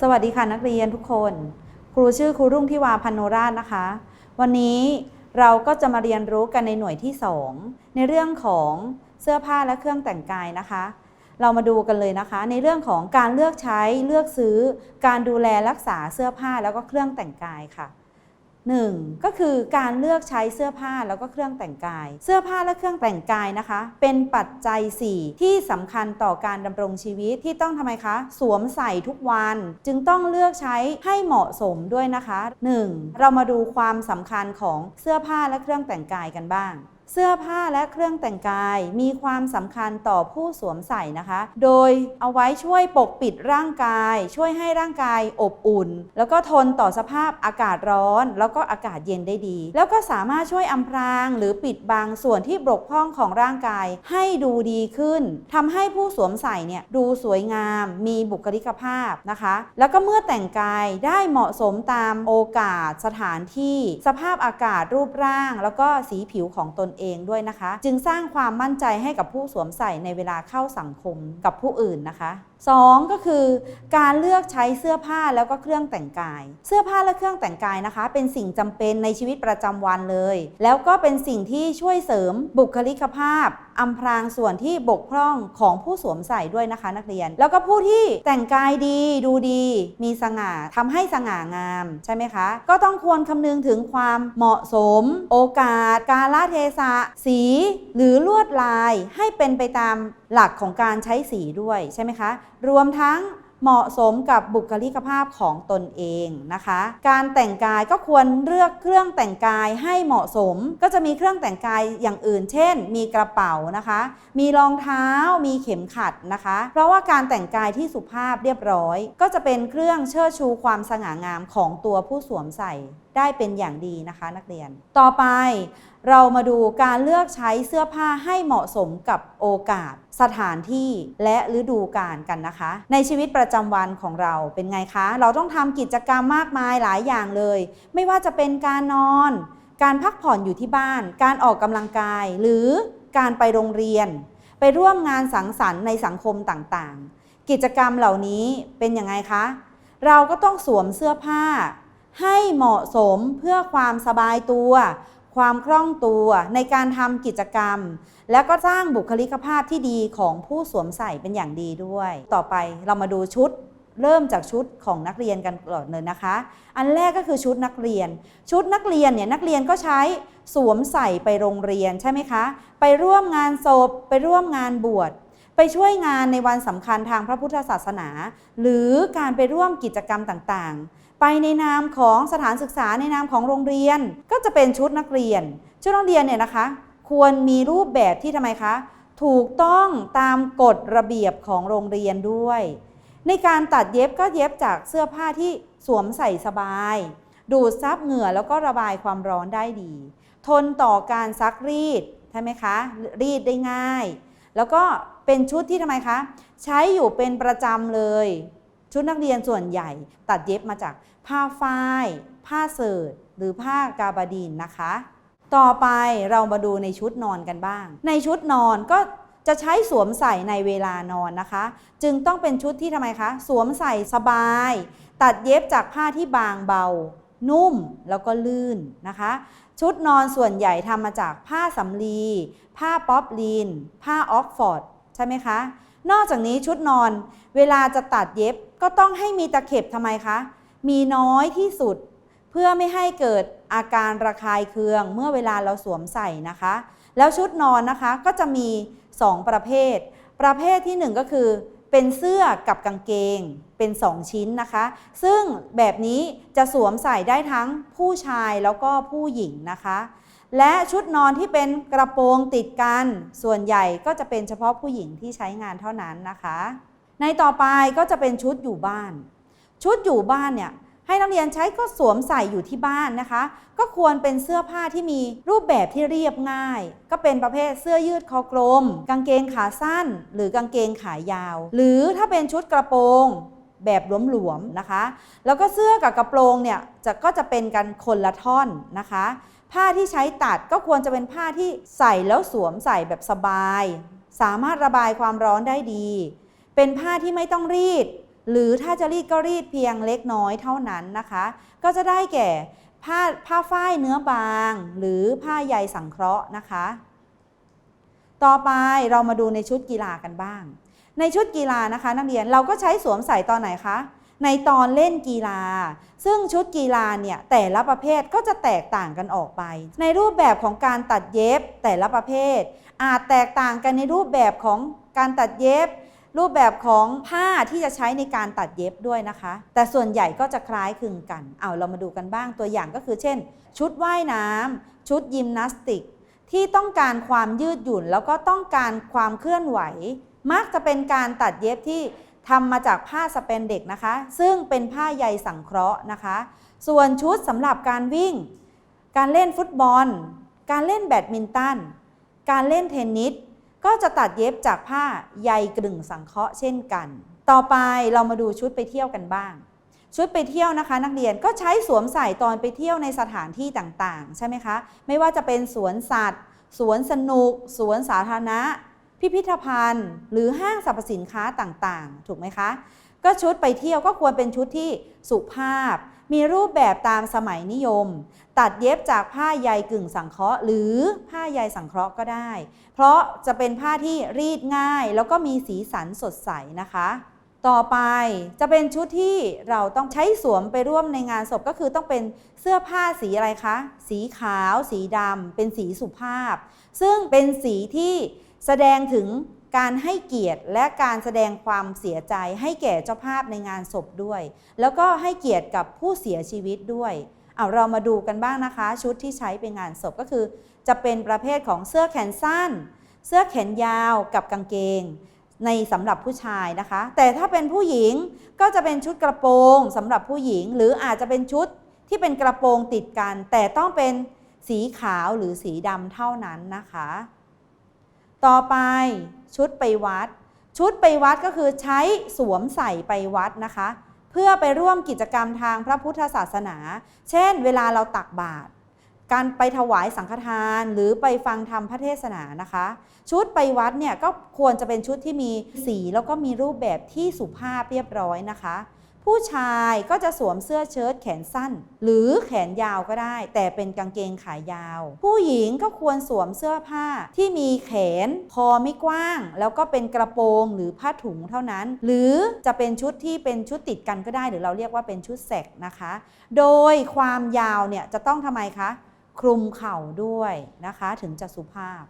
สวัสดีค่ะนักเรียนทุกคน ครูชื่อครูรุ่งทิวาพันโนราชนะคะ วันนี้เราก็จะมาเรียนรู้กันในหน่วยที่ 2 ในเรื่องของเสื้อผ้าและเครื่องแต่งกายนะคะ เรามาดูกันเลยนะคะ ในเรื่องของการเลือกใช้เลือกซื้อ การดูแลรักษาเสื้อผ้าแล้วก็เครื่องแต่งกายค่ะ 1. ก็คือการเลือกใช้เสื้อผ้าแล้วก็เครื่องแต่งกาย เสื้อผ้าและเครื่องแต่งกายนะคะ เป็นปัจจัย 4 ที่สำคัญต่อการดำรงชีวิตที่ต้องทำไมคะ สวมใส่ทุกวัน จึงต้องเลือกใช้ให้เหมาะสมด้วยนะคะ 1. เรามาดูความสำคัญของเสื้อผ้าและเครื่องแต่งกายกันบ้าง เสื้อผ้าและเครื่องแต่งกายมีความสำคัญต่อผู้สวมใส่นะคะ โดยเอาไว้ช่วยปกปิดร่างกาย ช่วยให้ร่างกายอบอุ่น แล้วก็ทนต่อสภาพอากาศร้อน แล้วก็อากาศเย็นได้ดี แล้วก็สามารถช่วยอำพราง หรือปิดบังส่วนที่บกพร่องของร่างกายให้ดูดีขึ้นทำให้ผู้สวมใส่เนี่ยดูสวยงาม มีบุคลิกภาพนะคะ แล้วก็เมื่อแต่งกายได้เหมาะสมตามโอกาสสถานที่ สภาพอากาศรูปร่าง แล้วก็สีผิวของตนเองด้วยนะคะ จึงสร้างความมั่นใจให้กับผู้สวมใส่ในเวลาเข้าสังคมกับผู้อื่นนะคะ2ก็คือการเลือกใช้เสื้อผ้าแล้วก็เครื่องแต่งกาย เสื้อผ้าและเครื่องแต่งกายนะคะ เป็นสิ่งจำเป็นในชีวิตประจำวันเลย แล้วก็เป็นสิ่งที่ช่วยเสริมบุคลิกภาพอำพรางส่วนที่บกพร่องของผู้สวมใส่ด้วยนะคะ นักเรียน แล้วก็ผู้ที่แต่งกายดีดูดี มีสง่าทำให้สง่างามใช่ไหมคะ ก็ต้องควรคำนึงถึงความเหมาะสม โอกาส กาลเทศะ สี หรือลวดลายให้เป็นไปตามหลักของการใช้สีด้วยใช่ไหมคะ รวมทั้งเหมาะสมกับบุคลิกภาพของตนเองนะคะ การแต่งกายก็ควรเลือกเครื่องแต่งกายให้เหมาะสม ก็จะมีเครื่องแต่งกายอย่างอื่น เช่น มีกระเป๋านะคะ มีรองเท้า มีเข็มขัดนะคะ เพราะว่าการแต่งกายที่สุภาพเรียบร้อย ก็จะเป็นเครื่องเชิดชูความสง่างามของตัวผู้สวมใส่ ได้เป็นอย่างดีนะคะนักเรียน ต่อไปเรามาดูการเลือกใช้เสื้อผ้าให้เหมาะสมกับโอกาส สถานที่และฤดูกาลกันนะคะ ในชีวิตประจำวันของเราเป็นไงคะ เราต้องทำกิจกรรมมากมายหลายอย่างเลย ไม่ว่าจะเป็นการนอน การพักผ่อนอยู่ที่บ้าน การออกกำลังกาย หรือการไปโรงเรียน ไปร่วมงานสังสรรค์ในสังคมต่างๆ กิจกรรมเหล่านี้เป็นยังไงคะ เราก็ต้องสวมเสื้อผ้า ให้เหมาะสมเพื่อความสบายตัว ความคล่องตัวในการทำกิจกรรม แล้วก็สร้างบุคลิกภาพที่ดีของผู้สวมใส่เป็นอย่างดีด้วย ต่อไปเรามาดูชุดเริ่มจากชุดของนักเรียนกันก่อนเลยนะคะ อันแรกก็คือชุดนักเรียน ชุดนักเรียนเนี่ยนักเรียนก็ใช้สวมใส่ไปโรงเรียนใช่ไหมคะ ไปร่วมงานศพ ไปร่วมงานบวช ไปช่วยงานในวันสำคัญทางพระพุทธศาสนา หรือการไปร่วมกิจกรรมต่างๆ ไปในนามของสถานศึกษาในนามของโรงเรียน ก็จะเป็นชุดนักเรียน ชุดนักเรียนเนี่ยนะคะ ควรมีรูปแบบที่ทำไมคะ ถูกต้องตามกฎระเบียบของโรงเรียนด้วย ในการตัดเย็บก็เย็บจากเสื้อผ้าที่สวมใส่สบาย ดูดซับเหงื่อแล้วก็ระบายความร้อนได้ดี ทนต่อการซักรีดใช่ไหมคะรีดได้ง่าย แล้วก็เป็นชุดที่ทำไมคะ ใช้อยู่เป็นประจำเลย ชุดนักเรียนส่วนใหญ่ตัดเย็บมาจากผ้าฝ้าย ผ้าเสิร์ตหรือผ้ากาบาดินนะคะ ต่อไปเรามาดูในชุดนอนกันบ้าง ในชุดนอนก็จะใช้สวมใส่ในเวลานอนนะคะ จึงต้องเป็นชุดที่ทำไมคะ สวมใส่สบาย ตัดเย็บจากผ้าที่บางเบา นุ่มแล้วก็ลื่นนะคะ ชุดนอนส่วนใหญ่ทำมาจากผ้าสำลี ผ้าป๊อปลีน ผ้าออกฟอร์ดใช่ไหมคะ นอกจากนี้ชุดนอนเวลาจะตัดเย็บ ก็ต้องให้มีตะเข็บทำไมคะ มีน้อยที่สุด เพื่อไม่ให้เกิดอาการระคายเคืองเมื่อเวลาเราสวมใส่นะคะ แล้วชุดนอนนะคะก็จะมี 2 ประเภท ประเภทที่ 1 ก็คือ เป็นเสื้อกับกางเกงเป็น 2 ชิ้นนะคะ ซึ่งแบบนี้จะสวมใส่ได้ทั้งผู้ชายแล้วก็ผู้หญิงนะคะและชุดนอนที่เป็นกระโปรงติดกัน ส่วนใหญ่ก็จะเป็นเฉพาะผู้หญิงที่ใช้งานเท่านั้นนะคะ ในต่อไปก็จะเป็นชุดอยู่บ้าน ชุดอยู่บ้านเนี่ยให้นักเรียนใช้ก็สวมใส่อยู่ที่บ้านนะคะ ก็ควรเป็นเสื้อผ้าที่มีรูปแบบที่เรียบง่าย ก็เป็นประเภทเสื้อยืดคอกลม กางเกงขาสั้น หรือกางเกงขายาว หรือถ้าเป็นชุดกระโปรงแบบหลวมๆนะคะ แล้วก็เสื้อกับกระโปรงเนี่ยจะก็จะเป็นกันคนละท่อนนะคะ ผ้าที่ใช้ตัดก็ควรจะเป็นผ้าที่ใส่แล้วสวมใส่แบบสบาย สามารถระบายความร้อนได้ดี เป็นผ้าที่ไม่ต้องรีด หรือถ้าจะรีดก็รีดเพียงเล็กน้อยเท่านั้นนะคะ ก็จะได้แก่ผ้าผ้าฝ้ายเนื้อบาง หรือผ้าใยสังเคราะห์นะคะ ต่อไปเรามาดูในชุดกีฬากันบ้าง ในชุดกีฬานะคะนักเรียนเราก็ใช้สวมใส่ตอนไหนคะในตอนเล่นกีฬา ซึ่งชุดกีฬาเนี่ยแต่ละประเภทก็จะแตกต่างกันออกไป ในรูปแบบของการตัดเย็บแต่ละประเภท อาจแตกต่างกันในรูปแบบของการตัดเย็บ รูปแบบของผ้าที่จะใช้ในการตัดเย็บด้วยนะคะ แต่ส่วนใหญ่ก็จะคล้ายคลึงกัน เอาเรามาดูกันบ้างตัวอย่างก็คือเช่น ชุดว่ายน้ำชุดยิมนาสติก ที่ต้องการความยืดหยุ่น แล้วก็ต้องการความเคลื่อนไหว มักจะเป็นการตัดเย็บที่ทำมาจากผ้าสเปนเด็กนะคะ ซึ่งเป็นผ้าใยสังเคราะห์นะคะ ส่วนชุดสำหรับการวิ่ง การเล่นฟุตบอล การเล่นแบดมินตัน การเล่นเทนนิส ก็จะตัดเย็บจากผ้าใยกลึงสังเคราะห์เช่นกัน ต่อไปเรามาดูชุดไปเที่ยวกันบ้าง ชุดไปเที่ยวนะคะ นักเรียนก็ใช้สวมใส่ตอนไปเที่ยวในสถานที่ต่างๆ ใช่ไหมคะ ไม่ว่าจะเป็นสวนสัตว์ สวนสนุก สวนสาธารณะ พิพิธภัณฑ์ หรือห้างสรรพสินค้าต่างๆ ถูกไหมคะ ก็ชุดไปเที่ยวก็ควรเป็นชุดที่สุภาพ มีรูปแบบตามสมัยนิยม ตัดเย็บจากผ้าใยกึ่งสังเคราะห์ หรือผ้าใยสังเคราะห์ก็ได้ เพราะจะเป็นผ้าที่รีดง่าย แล้วก็มีสีสันสดใสนะคะ ต่อไปจะเป็นชุดที่เราต้องใช้สวมไปร่วมในงานศพก็คือต้องเป็นเสื้อผ้าสีอะไรคะ สีขาว สีดำเป็นสีสุภาพ ซึ่งเป็นสีที่แสดงถึง การให้เกียรติและการแสดงความเสียใจให้แก่เจ้าภาพในงานศพด้วย แล้วก็ให้เกียรติกับผู้เสียชีวิตด้วยเอาเรามาดูกันบ้างนะคะ ชุดที่ใช้เป็นงานศพก็คือ จะเป็นประเภทของเสื้อแขนสั้น เสื้อแขนยาวกับกางเกง ในสำหรับผู้ชายนะคะ แต่ถ้าเป็นผู้หญิงก็จะเป็นชุดกระโปรงสำหรับผู้หญิง หรืออาจจะเป็นชุดที่เป็นกระโปรงติดกัน แต่ต้องเป็นสีขาวหรือสีดำเท่านั้นนะคะ ต่อไปชุดไปวัด ชุดไปวัดก็คือใช้สวมใส่ไปวัดนะคะ เพื่อไปร่วมกิจกรรมทางพระพุทธศาสนา เช่น เวลาเราตักบาตรการไปถวายสังฆทานหรือไปฟังธรรมพระเทศนานะคะ ชุดไปวัดเนี่ยก็ควรจะเป็นชุดที่มีสีแล้วก็มีรูปแบบที่สุภาพเรียบร้อยนะคะ ผู้ชายก็จะสวมเสื้อเชิ้ตแขนสั้น หรือแขนยาวก็ได้ แต่เป็นกางเกงขายาว ผู้หญิงก็ควรสวมเสื้อผ้าที่มีแขนคอไม่กว้าง แล้วก็เป็นกระโปรงหรือผ้าถุงเท่านั้น หรือจะเป็นชุดที่เป็นชุดติดกันก็ได้ หรือเราเรียกว่าเป็นชุดแสกนะคะ โดยความยาวเนี่ยจะต้องทำไมคะ คลุมเข่าด้วยนะคะ ถึงจะสุภาพ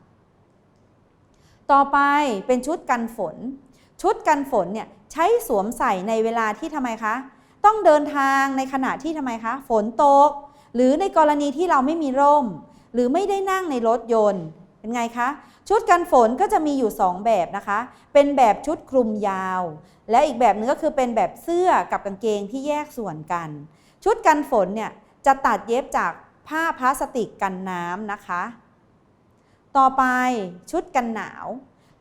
ต่อไปเป็นชุดกันฝน ชุดกันฝนเนี่ยใช้สวมใส่ในเวลาที่ทำไมคะ ต้องเดินทางในขณะที่ทำไมคะ ฝนตก หรือในกรณีที่เราไม่มีร่ม หรือไม่ได้นั่งในรถยนต์เป็นไงคะ ชุดกันฝนก็จะมีอยู่ 2 แบบนะคะ เป็นแบบชุดคลุมยาว และอีกแบบหนึงก็คือเป็นแบบเสื้อกับกางเกงที่แยกส่วนกัน ชุดกันฝนเนี่ยจะตัดเย็บจากผ้าพลาสติกกันน้ำนะคะ ต่อไปชุดกันหนาว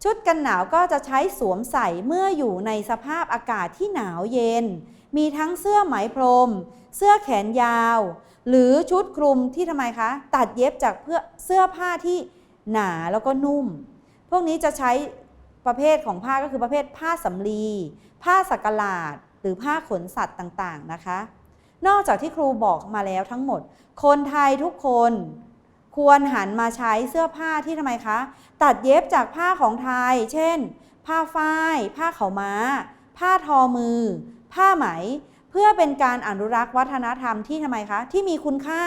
ชุดกันหนาวก็จะใช้สวมใส่เมื่ออยู่ในสภาพอากาศที่หนาวเย็น มีทั้งเสื้อไหมพรม เสื้อแขนยาว หรือชุดคลุมที่ทำไมคะ ตัดเย็บจากเพื่อเสื้อผ้าที่หนาแล้วก็นุ่ม พวกนี้จะใช้ประเภทของผ้าก็คือประเภทผ้าสำลี ผ้าสักหลาด หรือผ้าขนสัตว์ต่างๆนะคะ นอกจากที่ครูบอกมาแล้วทั้งหมด คนไทยทุกคน ควรหันมาใช้เสื้อผ้าที่ทำไมคะ ตัดเย็บจากผ้าของไทย เช่น ผ้าฝ้าย ผ้าเขาวม้า ผ้าทอมือ ผ้าไหม เพื่อเป็นการอนุรักษ์วัฒนธรรมที่ทำไมคะ ที่มีคุณค่า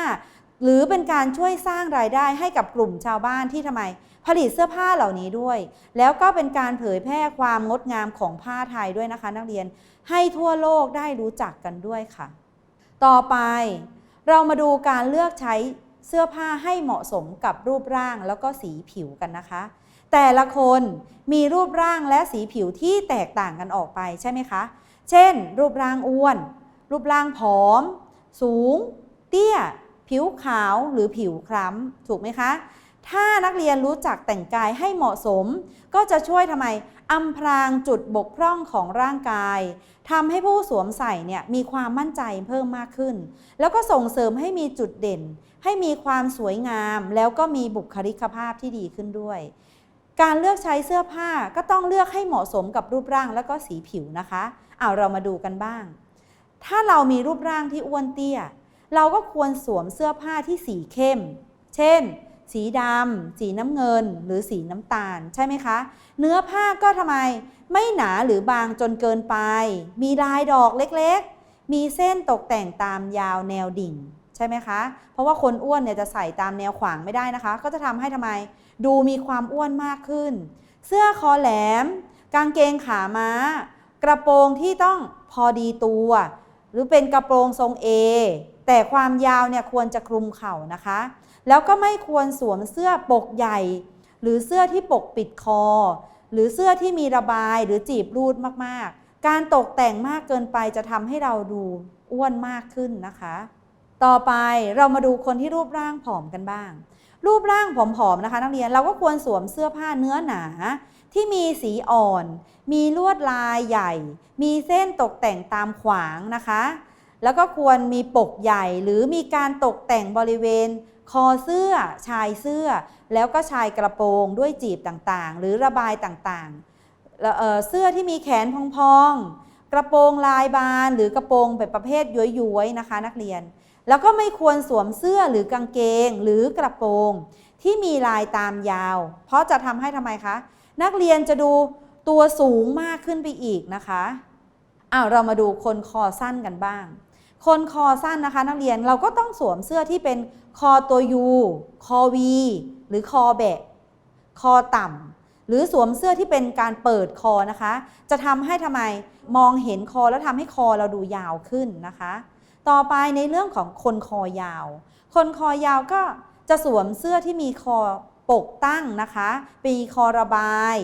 หรือเป็นการช่วยสร้างรายได้ให้กับกลุ่มชาวบ้านที่ทำไม ผลิตเสื้อผ้าเหล่านี้ด้วย แล้วก็เป็นการเผยแพร่ความงดงามของผ้าไทยด้วยนะคะ นักเรียนให้ทั่วโลกได้รู้จักกันด้วยค่ะ ต่อไปเรามาดูการเลือกใช้ เสื้อผ้าให้เหมาะสมกับรูปร่างแล้วก็สีผิวกันนะคะ แต่ละคนมีรูปร่างและสีผิวที่แตกต่างกันออกไปใช่ไหมคะ เช่น รูปร่างอ้วน รูปร่างผอม สูง เตี้ย ผิวขาวหรือผิวคล้ำถูกไหมคะ ถ้านักเรียนรู้จักแต่งกายให้เหมาะสม ก็จะช่วยทำไมอำพรางจุดบกพร่องของร่างกายทำให้ผู้สวมใส่เนี่ยมีความมั่นใจเพิ่มมากขึ้น แล้วก็ส่งเสริมให้มีจุดเด่น ให้มีความสวยงาม แล้วก็มีบุคลิกภาพที่ดีขึ้นด้วย การเลือกใช้เสื้อผ้าก็ต้องเลือกให้เหมาะสมกับรูปร่างแล้วก็สีผิวนะคะเอาเรามาดูกันบ้าง ถ้าเรามีรูปร่างที่อ้วนเตี้ย เราก็ควรสวมเสื้อผ้าที่สีเข้ม เช่น สีดำ สีน้ำเงิน หรือสีน้ำตาล ใช่ไหมคะ เนื้อผ้าก็ทำไม ไม่หนาหรือบางจนเกินไป มีลายดอกเล็กๆ มีเส้นตกแต่งตามยาวแนวดิ่ง ใช่ไหมคะ เพราะว่าคนอ้วนเนี่ยจะใส่ตามแนวขวางไม่ได้นะคะ ก็จะทำให้ทำไม ดูมีความอ้วนมากขึ้น เสื้อคอแหลม กางเกงขาม้า กระโปรงที่ต้องพอดีตัว หรือเป็นกระโปรงทรง A แต่ความยาวเนี่ยควรจะคลุมเข่านะคะ แล้วก็ไม่ควรสวมเสื้อปกใหญ่ หรือเสื้อที่ปกปิดคอ หรือเสื้อที่มีระบายหรือจีบรูดมากๆ การตกแต่งมากเกินไปจะทำให้เราดูอ้วนมากขึ้นนะคะ ต่อไปเรามาดูคนที่รูปร่างผอมกันบ้าง รูปร่างผอมๆนะคะนักเรียนเราก็ควรสวมเสื้อผ้าเนื้อหนาที่มีสีอ่อน มีลวดลายใหญ่ มีเส้นตกแต่งตามขวางนะคะ แล้วก็ควรมีปกใหญ่หรือมีการตกแต่งบริเวณ คอเสื้อ ชายเสื้อ แล้วก็ชายกระโปรงด้วยจีบต่างๆ หรือระบายต่างๆเเสื้อที่มีแขนพองๆ กระโปรงลายบานหรือกระโปรงแบบประเภทย้วยๆนะคะ นักเรียน แล้วก็ไม่ควรสวมเสื้อหรือกางเกงหรือกระโปรง ที่มีลายตามยาว เพราะจะทำให้ทำไมคะ นักเรียนจะดูตัวสูงมากขึ้นไปอีกนะคะอ้าวเรามาดูคนคอสั้นกันบ้าง คนคอสั้นนะคะนักเรียนเราก็ต้องสวมเสื้อที่เป็นคอตัวยูคอวีหรือคอแบะ คอต่ำหรือสวมเสื้อที่เป็นการเปิดคอนะคะ จะทำให้ทำไมมองเห็นคอแล้วทำให้คอเราดูยาวขึ้นนะคะ ต่อไปในเรื่องของคนคอยาว คนคอยาวก็จะสวมเสื้อที่มีคอปกตั้งนะคะปีคอระบาย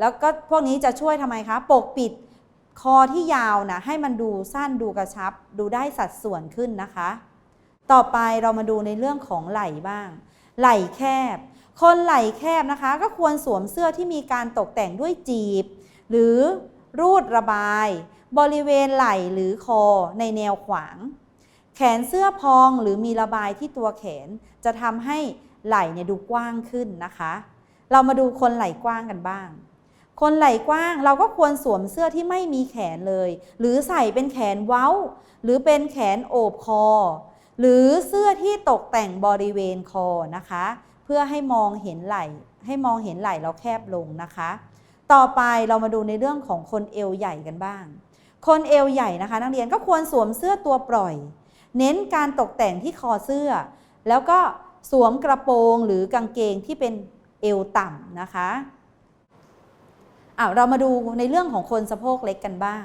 แล้วก็พวกนี้จะช่วยทำไมคะ ปกปิด คอที่ยาวนะให้มันดูสั้นดูกระชับ ดูได้สัดส่วนขึ้นนะคะ ต่อไปเรามาดูในเรื่องของไหล่บ้าง ไหล่แคบ คนไหล่แคบนะคะ ก็ควรสวมเสื้อที่มีการตกแต่งด้วยจีบ หรือรูดระบาย บริเวณไหล่หรือคอในแนวขวาง แขนเสื้อพองหรือมีระบายที่ตัวแขนจะทำให้ไหล่เนี่ยดูกว้างขึ้นนะคะ เรามาดูคนไหล่กว้างกันบ้าง คนไหล่กว้างเราก็ควรสวมเสื้อที่ไม่มีแขนเลย หรือใส่เป็นแขนเว้า หรือเป็นแขนโอบคอ หรือเสื้อที่ตกแต่งบริเวณคอนะคะ เพื่อให้มองเห็นไหล่ ให้มองเห็นไหล่เราแคบลงนะคะ ต่อไปเรามาดูในเรื่องของคนเอวใหญ่กันบ้าง คนเอวใหญ่นะคะ นักเรียนก็ควรสวมเสื้อตัวปล่อย เน้นการตกแต่งที่คอเสื้อ แล้วก็สวมกระโปรงหรือกางเกงที่เป็นเอวต่ำนะคะ อ้าวเรามาดูในเรื่องของคนสะโพกเล็กกันบ้าง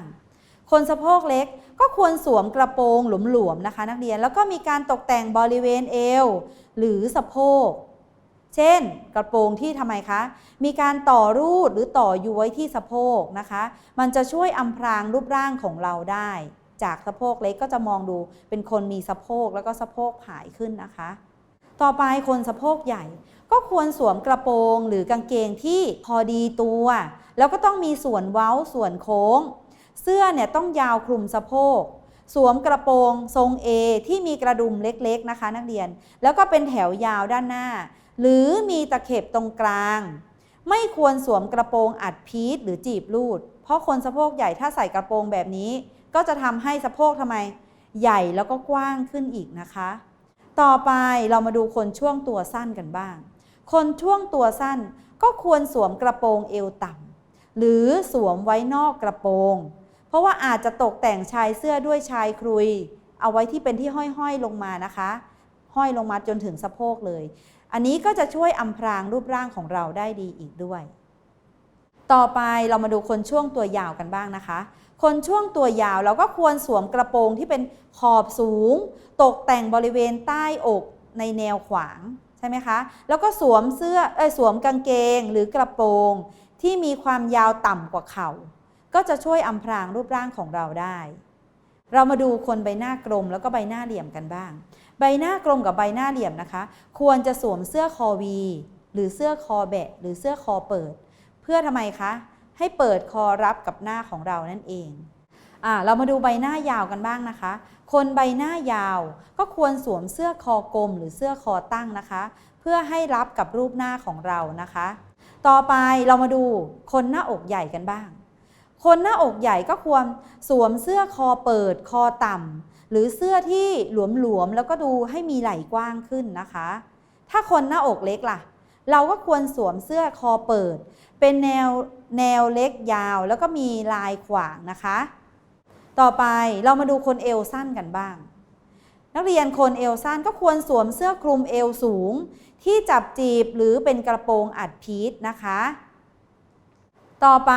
คนสะโพกเล็กก็ควรสวมกระโปรงหลวมๆนะคะ นักเรียนแล้วก็มีการตกแต่งบริเวณเอวหรือสะโพกเช่น กระโปรงที่ทำไมคะ มีการต่อรูดหรือต่อย้วยที่สะโพกนะคะ มันจะช่วยอำพรางรูปร่างของเราได้ จากสะโพกเล็กก็จะมองดูเป็นคนมีสะโพกแล้วก็สะโพกผายขึ้นนะคะ ต่อไปคนสะโพกใหญ่ ก็ควรสวมกระโปรงหรือกางเกงที่พอดีตัว แล้วก็ต้องมีส่วนเว้าส่วนโค้ง เสื้อเนี่ยต้องยาวคลุมสะโพก สวมกระโปรงทรง A ที่มีกระดุมเล็กๆนะคะ นักเรียน แล้วก็เป็นแถวยาวด้านหน้า หรือมีตะเข็บตรงกลาง ไม่ควรสวมกระโปรงอัดพีทหรือจีบรูด เพราะคนสะโพกใหญ่ถ้าใส่กระโปรงแบบนี้ ก็จะทำให้สะโพกทำไม ใหญ่แล้วก็กว้างขึ้นอีกนะคะ ต่อไปเรามาดูคนช่วงตัวสั้นกันบ้าง คนช่วงตัวสั้นก็ควรสวมกระโปรงเอวต่ำ หรือสวมไว้นอกกระโปรง เพราะว่าอาจจะตกแต่งชายเสื้อด้วยชายครุย เอาไว้ที่เป็นที่ห้อยๆลงมานะคะ ห้อยลงมาจนถึงสะโพกเลย อันนี้ก็จะช่วยอำพรางรูปร่างของเราได้ดีอีกด้วย ต่อไปเรามาดูคนช่วงตัวยาวกันบ้างนะคะ คนช่วงตัวยาวเราก็ควรสวมกระโปรงที่เป็นขอบสูง ตกแต่งบริเวณใต้อกในแนวขวางใช่ไหมคะ แล้วก็สวมเสื้อเอยสวมกางเกงหรือกระโปรง ที่มีความยาวต่ำกว่าเข่า ก็จะช่วยอำพรางรูปร่างของเราได้ เรามาดูคนใบหน้ากลมแล้วก็ใบหน้าเหลี่ยมกันบ้าง ใบหน้ากลมกับใบหน้าเหลี่ยมนะคะ ควรจะสวมเสื้อคอวี หรือเสื้อคอแบะหรือเสื้อคอเปิด เพื่อทำไมคะ ให้เปิดคอรับกับหน้าของเรานั่นเองอเรามาดูใบหน้ายาวกันบ้างนะคะ คนใบหน้ายาวก็ควรสวมเสื้อคอกลมหรือเสื้อคอตั้งนะคะ เพื่อให้รับกับรูปหน้าของเรานะคะ ต่อไปเรามาดูคนหน้าอกใหญ่กันบ้าง คนหน้าอกใหญ่ก็ควรสวมเสื้อคอเปิดคอต่ำหรือเสื้อที่หลวมๆแล้วก็ดูให้มีไหล่กว้างขึ้นนะคะ ถ้าคนหน้าอกเล็กล่ะ เราก็ควรสวมเสื้อคอเปิด เป็นแนวแนวเล็กยาว แล้วก็มีลายขวางนะคะ ต่อไปเรามาดูคนเอวสั้นกันบ้าง นักเรียนคนเอวสั้นก็ควรสวมเสื้อคลุมเอวสูง ที่จับจีบหรือเป็นกระโปรงอัดพีทนะคะ ต่อไป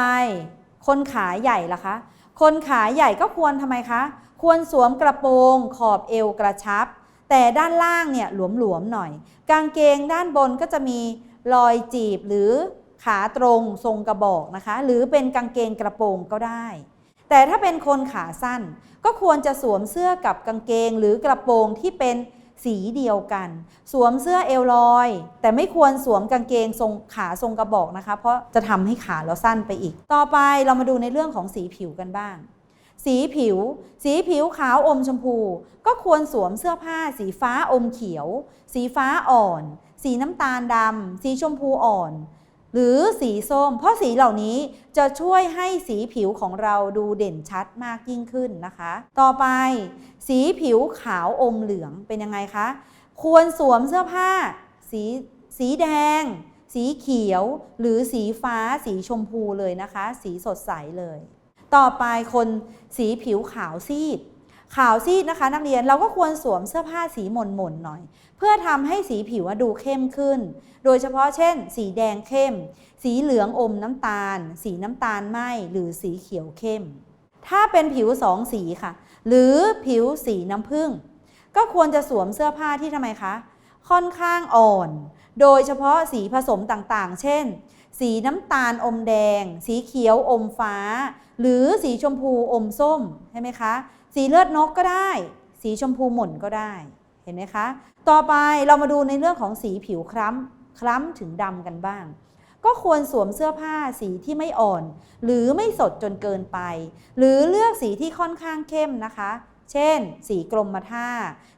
คนขาใหญ่ล่ะคะ คนขาใหญ่ก็ควรทำไมคะ ควรสวมกระโปรงขอบเอวกระชับ แต่ด้านล่างเนี่ยหลวมๆหน่อย กางเกงด้านบนก็จะมีรอยจีบหรือขาตรงทรงกระบอกนะคะ หรือเป็นกางเกงกระโปรงก็ได้ แต่ถ้าเป็นคนขาสั้น ก็ควรจะสวมเสื้อกับกางเกงหรือกระโปรงที่เป็นสีเดียวกัน สวมเสื้อเอวลอย แต่ไม่ควรสวมกางเกงทรงขาทรงกระบอกนะคะ เพราะจะทำให้ขาเราสั้นไปอีก ต่อไปเรามาดูในเรื่องของสีผิวกันบ้าง สีผิว สีผิวขาวอมชมพู ก็ควรสวมเสื้อผ้า สีฟ้าอมเขียว สีฟ้าอ่อน สีน้ำตาลดำสีชมพูอ่อน หรือสีส้ม เพราะสีเหล่านี้จะช่วยให้สีผิวของเราดูเด่นชัดมากยิ่งขึ้นนะคะ ต่อไป สีผิวขาวอมเหลืองเป็นยังไงคะ ควรสวมเสื้อผ้า สีสีแดง สีเขียว หรือสีฟ้าสีชมพูเลยนะคะ สีสดใสเลย ต่อไปคนสีผิวขาวซีดขาวซีดนะคะ นักเรียนเราก็ควรสวมเสื้อผ้าสีหม่นหม่นๆหน่อย เพื่อทำให้สีผิวดูเข้มขึ้น โดยเฉพาะเช่น สีแดงเข้ม สีเหลืองอมน้ำตาล สีน้ำตาลไหมหรือสีเขียวเข้ม ถ้าเป็นผิวสองสีค่ะ หรือผิวสีน้ำผึ้งก็ควรจะสวมเสื้อผ้าที่ทำไมคะ ค่อนข้างอ่อน โดยเฉพาะสีผสมต่างๆ เช่น สีน้ำตาลอมแดง สีเขียวอมฟ้า หรือสีชมพูอมส้มใช่ไหมคะ สีเลือดนกก็ได้ สีชมพูหม่นก็ได้ ห็นไหมคะ ต่อไปเรามาดูในเรื่องของสีผิวคล้ำคล้ำถึงดำกันบ้าง ก็ควรสวมเสื้อผ้าสีที่ไม่อ่อน หรือไม่สดจนเกินไป หรือเลือกสีที่ค่อนข้างเข้มนะคะ เช่น สีกรมท่า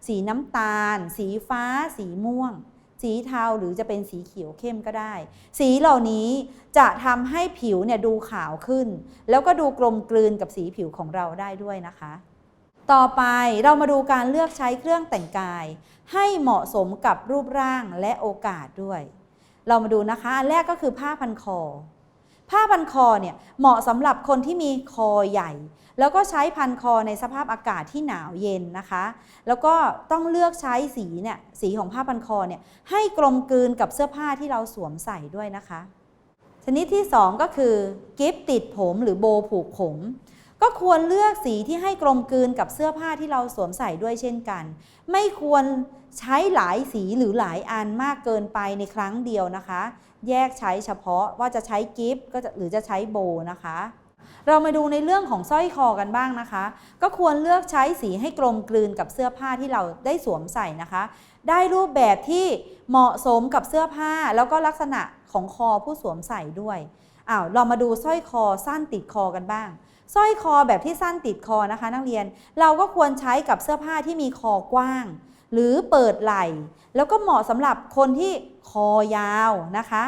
สีน้ำตาล สีฟ้า สีม่วง สีเทาหรือจะเป็นสีเขียวเข้มก็ได้ สีเหล่านี้จะทำให้ผิวเนี่ยดูขาวขึ้น แล้วก็ดูกลมกลืนกับสีผิวของเราได้ด้วยนะคะ ต่อไปเรามาดูการเลือกใช้เครื่องแต่งกาย ให้เหมาะสมกับรูปร่างและโอกาสด้วย เรามาดูนะคะอันแรกก็คือผ้าพันคอ ผ้าพันคอเนี่ยเหมาะสำหรับคนที่มีคอใหญ่ แล้วก็ใช้พันคอในสภาพอากาศที่หนาวเย็นนะคะ แล้วก็ต้องเลือกใช้สีเนี่ยสีของผ้าพันคอเนี่ยให้กลมกลืนกับเสื้อผ้าที่เราสวมใส่ด้วยนะคะ ชนิดที่ 2 ก็คือกิฟติดผมหรือโบผูกผม ก็ควรเลือกสีที่ให้กลมกลืนกับเสื้อผ้าที่เราสวมใส่ด้วยเช่นกัน ไม่ควรใช้หลายสีหรือหลายอันมากเกินไปในครั้งเดียวนะคะ แยกใช้เฉพาะว่าจะใช้กิฟต์ก็จะหรือจะใช้โบนะคะ เรามาดูในเรื่องของสร้อยคอกันบ้างนะคะ ก็ควรเลือกใช้สีให้กลมกลืนกับเสื้อผ้าที่เราได้สวมใส่นะคะ ได้รูปแบบที่เหมาะสมกับเสื้อผ้าแล้วก็ลักษณะของคอผู้สวมใส่ด้วยอ้าวเรามาดูสร้อยคอสั้นติดคอกันบ้าง สร้อยคอแบบที่สั้นติดคอนะคะ นักเรียนเราก็ควรใช้กับเสื้อผ้าที่มีคอกว้าง หรือเปิดไหล่ แล้วก็เหมาะสำหรับคนที่คอยาวนะคะ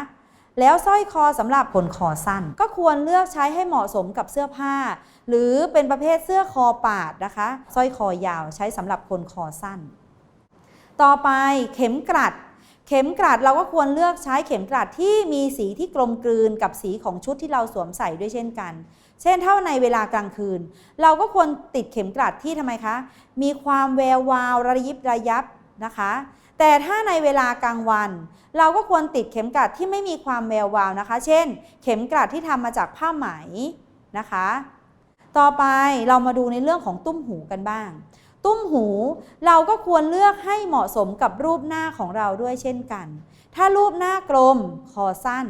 แล้วสร้อยคอสำหรับคนคอสั้น ก็ควรเลือกใช้ให้เหมาะสมกับเสื้อผ้า หรือเป็นประเภทเสื้อคอปาดนะคะ สร้อยคอยาวใช้สำหรับคนคอสั้น ต่อไปเข็มกลัดเข็มกลัดเราก็ควรเลือกใช้เข็มกลัดที่มีสีที่กลมกลืนกับสีของชุดที่เราสวมใส่ด้วยเช่นกัน เช่นถ้าในเวลากลางคืน เราก็ควรติดเข็มกลัดที่ทำไมคะ มีความแวววาวระยิบระยับนะคะ แต่ถ้าในเวลากลางวัน เราก็ควรติดเข็มกลัดที่ไม่มีความแวววาวนะคะ เช่น เข็มกลัดที่ทำมาจากผ้าไหมนะคะ ต่อไปเรามาดูในเรื่องของตุ้มหูกันบ้าง ตุ้มหูเราก็ควรเลือกให้เหมาะสมกับรูปหน้าของเราด้วยเช่นกัน ถ้ารูปหน้ากลมคอสั้น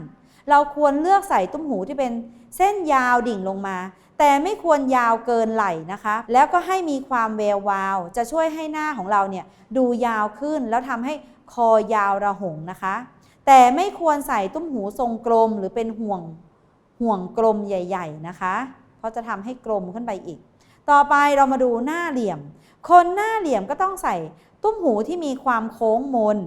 เราควรเลือกใส่ตุ้มหูที่เป็น เส้นยาวดิ่งลงมา แต่ไม่ควรยาวเกินไหล่นะคะ แล้วก็ให้มีความแวววาว จะช่วยให้หน้าของเราเนี่ยดูยาวขึ้นแล้วทำให้คอยาวระหงนะคะ แต่ไม่ควรใส่ตุ้มหูทรงกลมหรือเป็นห่วงห่วงกลมใหญ่ ๆนะคะ เพราะจะทำให้กลมขึ้นไปอีก ต่อไปเรามาดูหน้าเหลี่ยม คนหน้าเหลี่ยมก็ต้องใส่ตุ้มหูที่มีความโค้งมน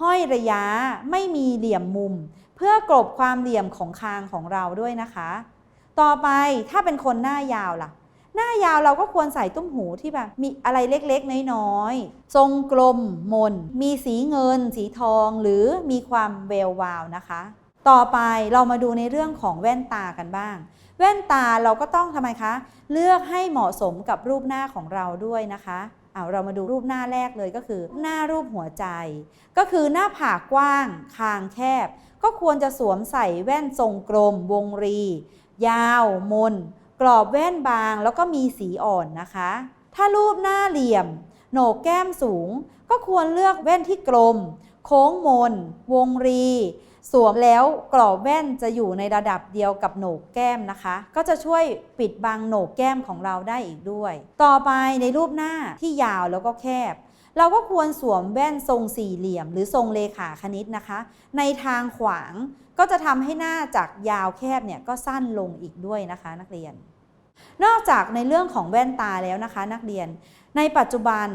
ห้อยระยะไม่มีเหลี่ยมมุม เพื่อกลบความเหลี่ยมของคางของเราด้วยนะคะ ต่อไปถ้าเป็นคนหน้ายาวล่ะ หน้ายาวเราก็ควรใส่ตุ้มหูที่แบบมีอะไรเล็กๆ น้อยๆ ทรงกลมมน มีสีเงิน สีทอง หรือมีความเวววาวนะคะ ต่อไปเรามาดูในเรื่องของแว่นตากันบ้าง แว่นตาเราก็ต้องทำไมคะ เลือกให้เหมาะสมกับรูปหน้าของเราด้วยนะคะเอาเรามาดูรูปหน้าแรกเลยก็คือ หน้ารูปหัวใจ ก็คือหน้าผากกว้าง คางแคบ ก็ควรจะสวมใส่แว่นทรงกลม วงรี ยาว มน กรอบแว่นบางแล้วก็มีสีอ่อนนะคะ ถ้ารูปหน้าเหลี่ยม โหนกแก้มสูง ก็ควรเลือกแว่นที่กลม โค้งมน วงรี สวมแล้วกรอบแว่นจะอยู่ในระดับเดียวกับโหนกแก้มนะคะ ก็จะช่วยปิดบังโหนกแก้มของเราได้อีกด้วย ต่อไปในรูปหน้าที่ยาวแล้วก็แคบ เราก็ควรสวมแว่นทรงสี่เหลี่ยม หรือทรงเลขาคณิตนะคะ ในทางขวางก็จะทำให้หน้าจากยาวแคบเนี่ยก็สั้นลงอีกด้วยนะคะนักเรียน นอกจากในเรื่องของแว่นตาแล้วนะคะ นักเรียน ในปัจจุบัน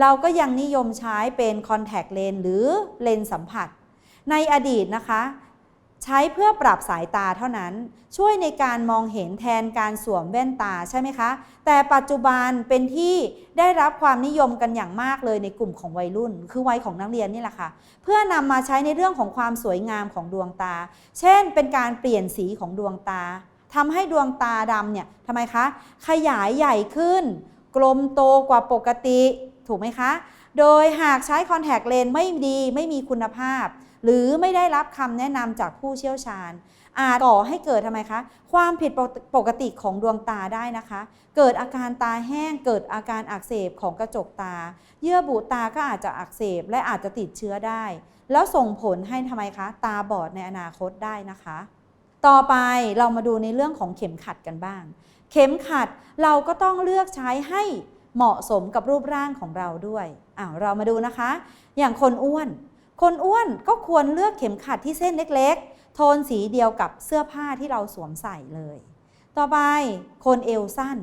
เราก็ยังนิยมใช้เป็นคอนแทคเลนส์หรือเลนส์สัมผัส ในอดีตนะคะ ใช้เพื่อปรับสายตาเท่านั้น ช่วยในการมองเห็นแทนการสวมแว่นตาใช่ไหมคะ แต่ปัจจุบันเป็นที่ได้รับความนิยมกันอย่างมากเลยในกลุ่มของวัยรุ่น คือวัยของนักเรียนนี่แหละค่ะ เพื่อนำมาใช้ในเรื่องของความสวยงามของดวงตา เช่น เป็นการเปลี่ยนสีของดวงตาทำให้ดวงตาดำเนี่ยทำไมคะ ขยายใหญ่ขึ้น กลมโตกว่าปกติ ถูกไหมคะ โดยหากใช้คอนแทคเลนส์ไม่ดีไม่มีคุณภาพ หรือไม่ได้รับคำแนะนำจากผู้เชี่ยวชาญ อาจก่อให้เกิดทำไมคะ ความผิดปกติของดวงตาได้นะคะ เกิดอาการตาแห้ง เกิดอาการอักเสบของกระจกตา เยื่อบุตาก็อาจจะอักเสบและอาจจะติดเชื้อได้ แล้วส่งผลให้ทำไมคะ ตาบอดในอนาคตได้นะคะ ต่อไปเรามาดูในเรื่องของเข็มขัดกันบ้าง เข็มขัดเราก็ต้องเลือกใช้ให้เหมาะสมกับรูปร่างของเราด้วยอ้าวเรามาดูนะคะ อย่างคนอ้วน คนอ้วนก็ควรเลือกเข็มขัดที่เส้นเล็กๆ โทนสีเดียวกับเสื้อผ้าที่เราสวมใส่เลย ต่อไปคนเอวสั้น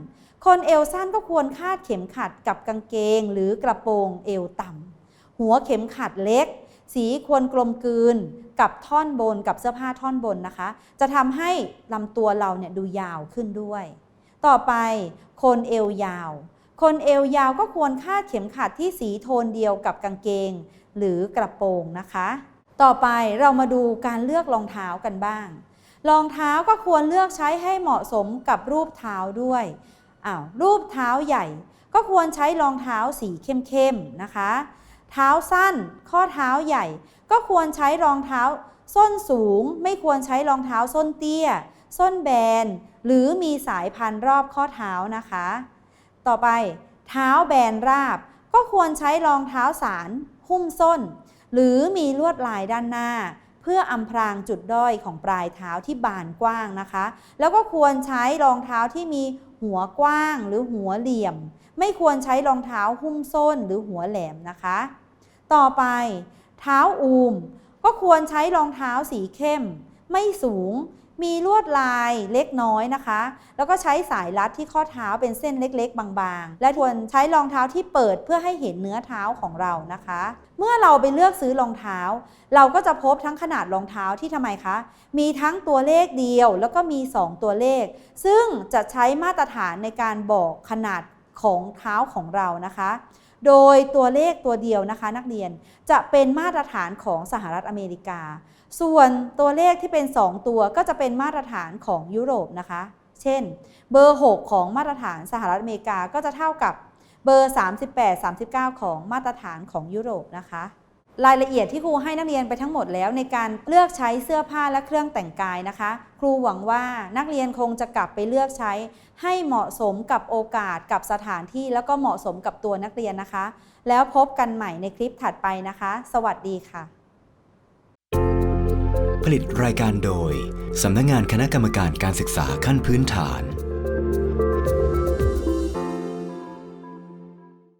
คนเอวสั้นก็ควรคาดเข็มขัดกับกางเกงหรือกระโปรงเอวต่ำหัวเข็มขัดเล็ก สีควรกลมกลืนกับท่อนบนกับเสื้อผ้าท่อนบนนะคะ จะทำให้ลำตัวเราเนี่ยดูยาวขึ้นด้วย ต่อไปคนเอวยาว คนเอวยาวก็ควรคาดเข็มขัดที่สีโทนเดียวกับกางเกง หรือกระโปรงนะคะ ต่อไปเรามาดูการเลือกรองเท้ากันบ้าง รองเท้าก็ควรเลือกใช้ให้เหมาะสมกับรูปเท้าด้วยอ้าวรูปเท้าใหญ่ ก็ควรใช้รองเท้าสีเข้มๆนะคะ เท้าสั้น ข้อเท้าใหญ่ ก็ควรใช้รองเท้าส้นสูง ไม่ควรใช้รองเท้าส้นเตี้ย ส้นแบน หรือมีสายพันรอบข้อเท้านะคะ ต่อไป เท้าแบนราบ ก็ควรใช้รองเท้าสาร หุ้มส้น หรือมีลวดลายด้านหน้า เพื่ออำพรางจุดด้อยของปลายเท้าที่บานกว้างนะคะ แล้วก็ควรใช้รองเท้าที่มีหัวกว้างหรือหัวเหลี่ยม ไม่ควรใช้รองเท้าหุ้มส้นหรือหัวแหลมนะคะ ต่อไป เท้าอูม ก็ควรใช้รองเท้าสีเข้ม ไม่สูง มีลวดลายเล็กน้อยนะคะ แล้วก็ใช้สายรัดที่ข้อเท้าเป็นเส้นเล็กๆ บางๆ และควรใช้รองเท้าที่เปิดเพื่อให้เห็นเนื้อเท้าของเรานะคะ เมื่อเราไปเลือกซื้อรองเท้า เราก็จะพบทั้งขนาดรองเท้าที่ทำไมคะ มีทั้งตัวเลขเดียวแล้วก็มี 2 ตัวเลข ซึ่งจะใช้มาตรฐานในการบอกขนาดของเท้าของเรานะคะ โดยตัวเลขตัวเดียวนะคะนักเรียนจะเป็นมาตรฐานของสหรัฐอเมริกา ส่วนตัวเลขที่เป็น 2 ตัวก็จะเป็นมาตรฐานของยุโรปนะคะ เช่น เบอร์ 6 ของมาตรฐานสหรัฐอเมริกาก็จะเท่ากับเบอร์ 38 39 ของมาตรฐานของยุโรปนะคะ รายละเอียดที่ครูให้นักเรียนไปทั้งหมดแล้วในการเลือกใช้เสื้อผ้าและเครื่องแต่งกายนะคะ ครูหวังว่านักเรียนคงจะกลับไปเลือกใช้ ให้เหมาะสมกับโอกาสกับสถานที่ แล้วก็เหมาะสมกับตัวนักเรียนนะคะ แล้วพบกันใหม่ในคลิปถัดไปนะคะ สวัสดีค่ะ ผลิตรายการโดยสำนักงานคณะกรรมการการศึกษาขั้นพื้นฐาน